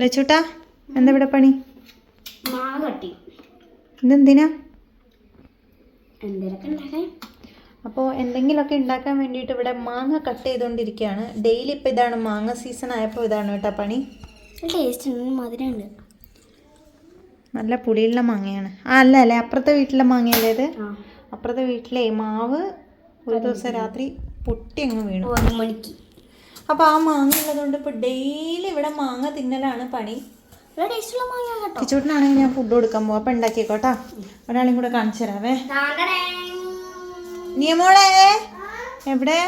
ലച്ചൂട്ടാ എന്താ ഇവിടെ പണി? ഇതെന്തിനാ? അപ്പോൾ എന്തെങ്കിലുമൊക്കെ ഉണ്ടാക്കാൻ വേണ്ടിയിട്ട് ഇവിടെ മാങ്ങ കട്ട് ചെയ്തുകൊണ്ടിരിക്കുകയാണ് ഡെയിലി ഇപ്പോൾ ഇതാണ് മാങ്ങ സീസൺ ആയപ്പോൾ ഇതാണ് കേട്ടോ പണി. ടേസ്റ്റ് ഉണ്ട് മധുരം നല്ല പുളിയുള്ള മാങ്ങയാണ്. ആ അല്ല അല്ലേ? അപ്പുറത്തെ വീട്ടിലെ മാങ്ങയല്ലേ ഇത്? അപ്പുറത്തെ വീട്ടിലെ മാവ് ഒരു ദിവസം രാത്രി പൊട്ടി അങ്ങ് വീണു. മണിക്ക് അപ്പോൾ ആ മാങ്ങ ഉള്ളതുകൊണ്ട് ഇപ്പോൾ ഡെയിലി ഇവിടെ മാങ്ങ തിന്നലാണ് പണി. കിച്ചൂട്ടിനാണെങ്കിൽ ഞാൻ ഫുഡ് കൊടുക്കാൻ പോവാം. അപ്പം ഉണ്ടാക്കിക്കോട്ടാ ഒരാളെയും കൂടെ കാണിച്ചു തരാവേ. നിയമോളെ എവിടെ?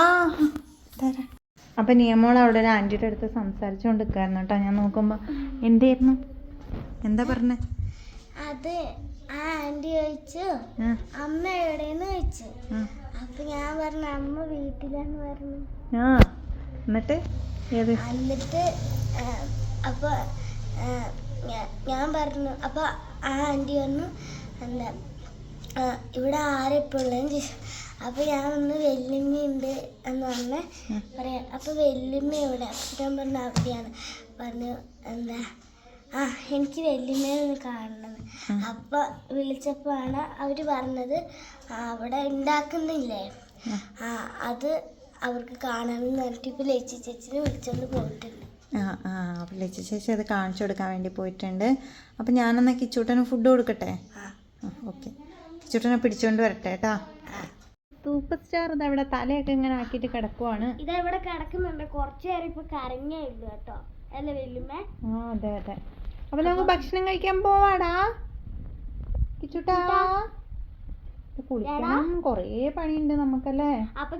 ആ തരാം. അപ്പം നിയമോൾ അവിടെ ഒരു ആന്റിയുടെ അടുത്ത് സംസാരിച്ചുകൊണ്ട് നിൽക്കായിരുന്നു കേട്ടോ. ഞാൻ നോക്കുമ്പോൾ എന്തായിരുന്നു? എന്താ പറഞ്ഞേ? അത് ആ ആന്റി ചോദിച്ചു അമ്മ എവിടെയെന്ന് ചോദിച്ചു. അപ്പൊ ഞാൻ പറഞ്ഞു അമ്മ വീട്ടിലാന്ന് പറഞ്ഞു. ആ എന്നിട്ട് ഏത്? എന്നിട്ട് അപ്പൊ ഞാൻ പറഞ്ഞു അപ്പൊ ആ ആന്റി പറഞ്ഞു എന്താ ഇവിടെ ആരെപ്പോഴും അപ്പൊ ഞാൻ ഒന്ന് വെല്ലുമ്മയുണ്ട് എന്ന് പറഞ്ഞ് പറയാം അപ്പൊ വെല്ലുമ്മ എവിടെ ഞാൻ പറഞ്ഞു അവിടെയാണ്. പറഞ്ഞു എന്താ ആ എനിക്ക് വെല്ലുമ്മയെ ഒന്ന് കാണണം അപ്പൊ വിളിച്ചപ്പോഴാണ് അവർ പറഞ്ഞത് "ആ, അവിടെ ഉണ്ടാക്കുന്നില്ലേ? ആ അത് അവർക്ക് കാണണമെന്ന് പറഞ്ഞിട്ട് ഇപ്പൊ ലച്ചി ചേച്ചിനെ വിളിച്ചോണ്ട് പോയിട്ടുണ്ട്. ആ ആ അപ്പോൾ ലച്ചു ചേച്ചി അത് കാണിച്ചു കൊടുക്കാൻ വേണ്ടി പോയിട്ടുണ്ട്. അപ്പം ഞാനെന്നാ കിച്ചൂട്ടന് ഫുഡ് കൊടുക്കട്ടെ? ഓക്കെ കിച്ചൂട്ടനെ പിടിച്ചുകൊണ്ട് വരട്ടെ കേട്ടാ. സൂപ്പർ സ്റ്റാർ ഇത് അവിടെ തലയൊക്കെ ഇങ്ങനെ ആക്കിയിട്ട് കിടക്കുവാണ്. ഇതെവിടെ കിടക്കുന്നുണ്ട്. കുറച്ചു നേരം ഇപ്പൊ കരഞ്ഞേ ഉള്ളൂ കേട്ടോ. അല്ലേ വെല്ലുമേ? ആ അതെ അതെ. അപ്പൊ നമുക്ക് ഭക്ഷണം കഴിക്കാൻ പോവാടാ. കിച്ചുട്ടാ. കുളിക്കാൻ കുളിക്കണം. കൊറേ പണിയുണ്ട് നമുക്കല്ലേ? അപ്പൊ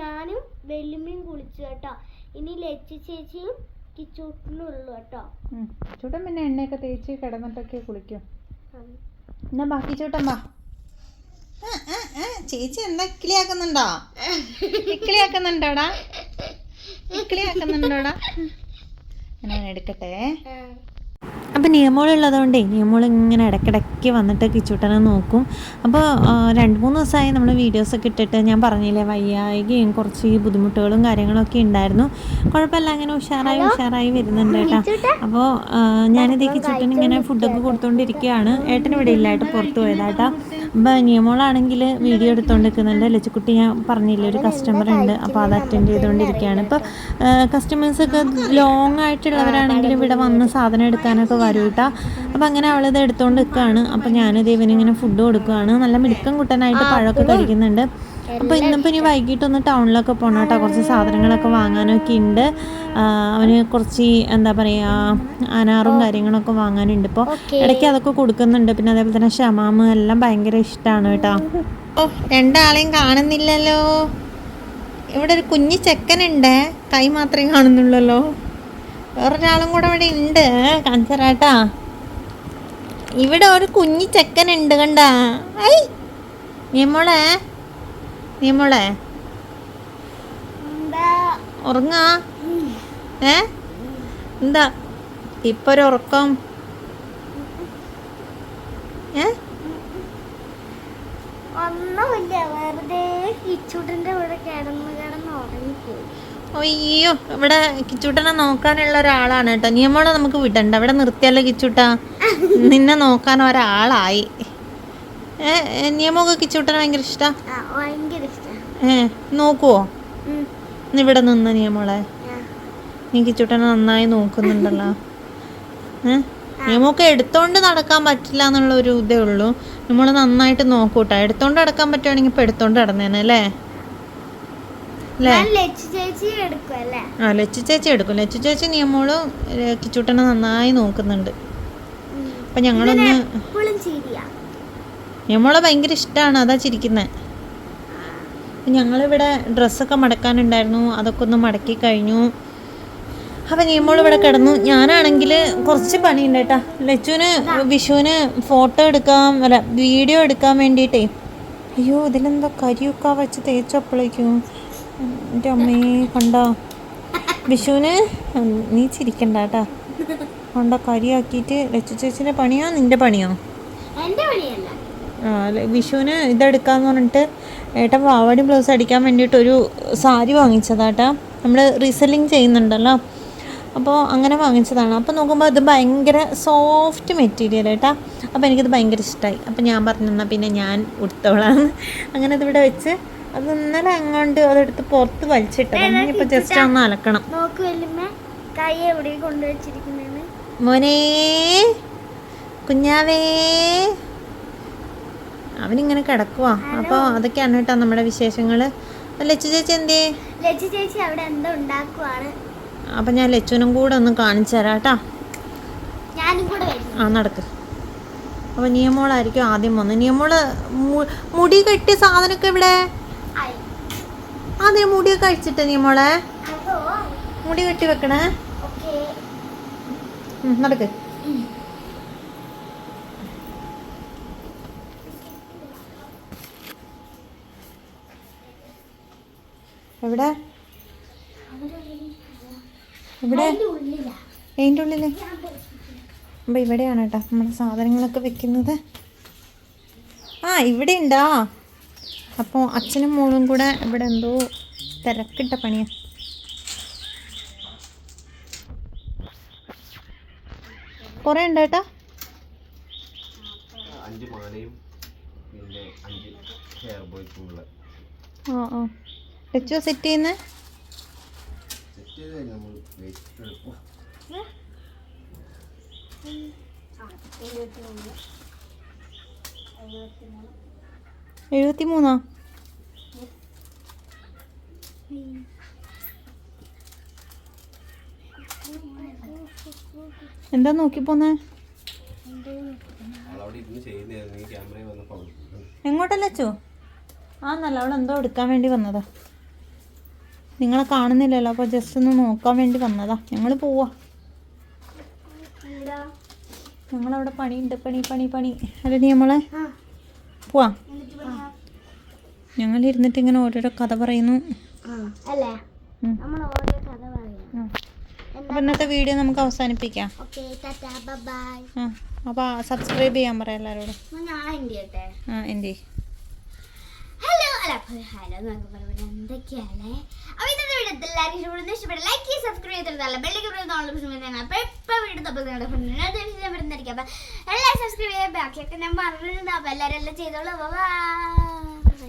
ഞാനും വെല്ലുമ്മയും കുളിച്ചു കേട്ടോ. ഇനി ലച്ചി ചേച്ചിയും കിച്ചൂട്ടിനും ഉള്ളു കേട്ടോ. കിച്ചൂട്ടൻ പിന്നെ എണ്ണയൊക്കെ തേച്ച് കിടന്നിട്ടൊക്കെ കുളിക്കും. എന്നാ ബാക്കി ചൂട്ടൻ വാ ചേച്ചി എന്താ ഇക്കിളിയാക്കുന്നുണ്ടോ? ഇക്കിളിയാക്കുന്നുണ്ടോടാ? ഇക്കിളിയാക്കുന്നുണ്ടോടാ? ഞാൻ എടുക്കട്ടെ. അപ്പോൾ നിയമോളുള്ളതുകൊണ്ടേ നിയമോൾ ഇങ്ങനെ ഇടയ്ക്കിടയ്ക്ക് വന്നിട്ട് കിച്ചൂട്ടനെ നോക്കും. അപ്പോൾ രണ്ട് മൂന്ന് ദിവസമായി നമ്മൾ വീഡിയോസൊക്കെ ഇട്ടിട്ട് ഞാൻ പറഞ്ഞില്ലേ വയ്യായികയും കുറച്ച് ബുദ്ധിമുട്ടുകളും കാര്യങ്ങളൊക്കെ ഉണ്ടായിരുന്നു. കുഴപ്പമില്ല അങ്ങനെ ഉഷാറായി ഉഷാറായി വരുന്നുണ്ട് കേട്ടോ. അപ്പോൾ ഞാനിത് കിച്ചൂട്ടൻ ഇങ്ങനെ ഫുഡൊക്കെ കൊടുത്തുകൊണ്ടിരിക്കുകയാണ് ഏട്ടൻ ഇവിടെ ഇല്ല ഏട്ടൻ പുറത്ത് പോയതാട്ടോ അപ്പോൾ നിയമോളാണെങ്കിൽ വീഡിയോ എടുത്തുകൊണ്ട് നിൽക്കുന്നുണ്ട് ലച്ചുക്കുട്ടി ഞാൻ പറഞ്ഞില്ല ഒരു കസ്റ്റമർ ഉണ്ട്. അപ്പോൾ അത് അറ്റൻഡ് ചെയ്തുകൊണ്ടിരിക്കുകയാണ് ഇപ്പോൾ കസ്റ്റമേഴ്സൊക്കെ ലോങ് ആയിട്ടുള്ളവരാണെങ്കിൽ ഇവിടെ വന്ന് സാധനം എടുക്കാനൊക്കെ വരും കേട്ടോ അപ്പോൾ അങ്ങനെ അവളിത് എടുത്തുകൊണ്ട് നിൽക്കുകയാണ് അപ്പോൾ ഞാനിത് ഇവനിങ്ങനെ ഫുഡ് കൊടുക്കുകയാണ് നല്ല മിടുക്കം കുട്ടനായിട്ട് പഴമൊക്കെ കഴിക്കുന്നുണ്ട്. അപ്പോൾ ഇന്നിപ്പോൾ ഇനി വൈകിട്ടൊന്ന് ടൗണിലൊക്കെ പോകണം കേട്ടോ കുറച്ച് സാധനങ്ങളൊക്കെ വാങ്ങാനൊക്കെ ഉണ്ട് അവന് കുറച്ച് എന്താ പറയുക അനാറും കാര്യങ്ങളൊക്കെ വാങ്ങാനുണ്ട്. ഇപ്പോൾ ഇടയ്ക്ക് അതൊക്കെ കൊടുക്കുന്നുണ്ട്. പിന്നെ അതേപോലെ തന്നെ ഷമാമ് എല്ലാം ഭയങ്കര ഇഷ്ടമാണ് കേട്ടോ. ഓ രണ്ടാളെയും കാണുന്നില്ലല്ലോ. ഇവിടെ ഒരു കുഞ്ഞു ചെക്കനുണ്ട്. കൈ മാത്രമേ കാണുന്നുള്ളല്ലോ. വേറൊരാളും കൂടെ ഇവിടെ ഉണ്ട് കാണിച്ചറാട്ടാ ഇവിടെ ഒരു കുഞ്ഞു ചെക്കനുണ്ട് കണ്ടാ. ഐ നിയമോളെ നിയമോളെ ഉറങ്ങാ? ഏ? എന്താ? ഇപ്പൊ ഒരു ഉറക്കം ഏ? ഒന്നുമില്ല വെറുതെ ഇവിടെ കിടന്ന് കിടന്ന് ഉറങ്ങിപ്പോയി. അയ്യോ ഇവിടെ കിച്ചൂട്ടനെ നോക്കാനുള്ള ഒരാളാണ് കേട്ടോ. നീ നമ്മളെ നമുക്ക് വിടണ്ട. ഇവിടെ നിർത്തിയല്ലോ കിച്ചൂട്ട. നിന്നെ നോക്കാൻ ഒരാളായി. നിയമമൊക്കെ കിച്ചൂട്ടനെ ഭയങ്കര ഇഷ്ടമാണ് ഏ നോക്കുവോ? ഇവിടെ നിന്ന് നിയമോളെ നീ കിച്ചൂട്ടനെ നന്നായി നോക്കുന്നുണ്ടല്ലോ. ഏ നിയമമൊക്കെ എടുത്തോണ്ട് നടക്കാൻ പറ്റില്ല എന്നുള്ള ഒരു ഇതേ ഉള്ളൂ. നമ്മൾ നന്നായിട്ട് നോക്കൂട്ടാ. എടുത്തോണ്ട് നടക്കാൻ പറ്റുവാണെങ്കിൽ ഇപ്പൊ എടുത്തോണ്ട് നടന്നേനെ അല്ലേ? ആ ലച്ചു ചേച്ചി എടുക്കും. ലച്ചു ചേച്ചി നിയമോളും കിച്ചൂട്ടനെ നന്നായി നോക്കുന്നുണ്ട്. അപ്പൊ ഞങ്ങളൊന്ന് നിയമോളെ ഭയങ്കര ഇഷ്ടമാണ് അതാ ചിരിക്കുന്നത് ഞങ്ങളിവിടെ ഡ്രസ്സൊക്കെ മടക്കാനുണ്ടായിരുന്നു അതൊക്കെ ഒന്ന് മടക്കി കഴിഞ്ഞു. അപ്പം ഇവിടെ കിടന്നു. ഞാനാണെങ്കിൽ കുറച്ച് പണിയുണ്ട് കേട്ടാ. ലച്ചുവിന് വിഷുവിന് ഫോട്ടോ എടുക്കാൻ അല്ല വീഡിയോ എടുക്കാൻ വേണ്ടിയിട്ടേ. അയ്യോ ഇതിലെന്താ കരിയൊക്കെ വെച്ച് തേച്ചപ്പോഴേക്കും എന്റെ അമ്മയെ കണ്ടോ. വിഷുവിന് നീ ചിരിക്കണ്ട കേട്ടാ. കണ്ടോ കരിയാക്കിയിട്ട് ലച്ചു ചേച്ചിന്റെ പണിയോ നിന്റെ പണിയോ? എന്റെ പണിയല്ല. വിഷുവിന് ഇതെടുക്കാന്ന് പറഞ്ഞിട്ട് ഏട്ടൻ പാവാടി ബ്ലൗസ് അടിക്കാൻ വേണ്ടിയിട്ട് ഒരു സാരി വാങ്ങിച്ചതാട്ടാ. നമ്മൾ റീസെല്ലിങ് ചെയ്യുന്നുണ്ടല്ലോ. അപ്പോൾ അങ്ങനെ വാങ്ങിച്ചതാണ്. അപ്പോൾ നോക്കുമ്പോൾ അത് ഭയങ്കര സോഫ്റ്റ് മെറ്റീരിയൽ ഏട്ടാ. അപ്പോൾ എനിക്കത് ഭയങ്കര ഇഷ്ടമായി അപ്പോൾ ഞാൻ പറഞ്ഞു എന്നാൽ പിന്നെ ഞാൻ ഉടുത്തോളാം. അങ്ങനെ അതിവിടെ വെച്ച് അത് ഇന്നലെ അങ്ങോട്ട് അതെടുത്ത് പുറത്ത് വലിച്ചിട്ട് ഇനിയിപ്പോൾ ജസ്റ്റ് ഒന്ന് അലക്കണം. കൈ എവിടെ മോനേ കുഞ്ഞാവേ. അവനിങ്ങനെ കിടക്കുവാ. അപ്പോൾ അതൊക്കെയാണ് കേട്ടോ നമ്മുടെ വിശേഷങ്ങൾ ലച്ചു ചേച്ചി എന്തേ ലച്ചു ചേച്ചി അവിടെ എന്തോ ഉണ്ടാക്കുവാണ്. അപ്പം ഞാൻ ലച്ചുവിനും കൂടെ ഒന്ന് കാണിച്ചു തരാം കേട്ടോ. ആ നടക്ക്. അപ്പോൾ നിയമോളായിരിക്കും ആദ്യം വന്നത് നിയമോൾ മുടി കെട്ടിയ സാധനമൊക്കെ ഇവിടെ അതെ മുടിയൊക്കെ കഴിച്ചിട്ട് നിയമോളെ. മുടി കെട്ടി വെക്കണേ. നടക്ക്. എവിടെ? ഇവിടെ എന്റെ അതിന്റെ ഉള്ളിൽ അപ്പം ഇവിടെയാണ് കേട്ടോ നമ്മുടെ സാധനങ്ങളൊക്കെ വെക്കുന്നത്. ആ ഇവിടെ ഉണ്ടാ അപ്പോൾ അച്ഛനും മോളും കൂടെ ഇവിടെ എന്തോ തിരക്കിട്ട പണിയാ. കുറേ ഉണ്ട് കേട്ടോ. അഞ്ച് മാലയും പിന്നെ അഞ്ച് ഹെയർ ആ ആ. ലച്ചു സെറ്റ് എടുക്കും എഴുപത്തി മൂന്നോ എന്താ നോക്കി പോന്നെ? എങ്ങോട്ടല്ലോ ആ നല്ല അവൾ എന്തോ എടുക്കാൻ വേണ്ടി വന്നതാ. നിങ്ങളെ കാണുന്നില്ലല്ലോ അപ്പോൾ ജസ്റ്റ് ഒന്ന് നോക്കാൻ വേണ്ടി വന്നതാ. ഞങ്ങൾ പോവാ. എന്താ? ഞങ്ങളവിടെ പണിയുണ്ട് പണി പണി പണി. അല്ലെങ്കിൽ നമ്മളെ പോവാ. ഞങ്ങൾ ഇരുന്നിട്ട് ഇങ്ങനെ ഓരോരോ കഥ പറയുന്നു. അപ്പോൾ ഇന്നത്തെ വീഡിയോ നമുക്ക് അവസാനിപ്പിക്കാം. അപ്പൊ അപ്പോൾ സബ്സ്ക്രൈബ് ചെയ്യാൻ പറയാം എല്ലാവരോടും എന്ത് ആ എന്റെ ഹലോ അല്ല ഹലോ എന്നൊക്കെ പറയുമ്പോൾ എന്തൊക്കെയാണ്? എല്ലാവരും ഇഷ്ടപ്പെടുന്ന ഇഷ്ടപ്പെട്ട ലൈക്ക് ചെയ്യുക സബ്സ്ക്രൈബ് ചെയ്തിരുന്നല്ല ബെല്ലിക്ക് അപ്പൊ എല്ലാവരും സബ്സ്ക്രൈബ് ചെയ്യാൻ ബാക്കിയൊക്കെ ഞാൻ പറഞ്ഞിട്ടുണ്ട്. അപ്പൊ എല്ലാവരും എല്ലാം ചെയ്തോളൂ.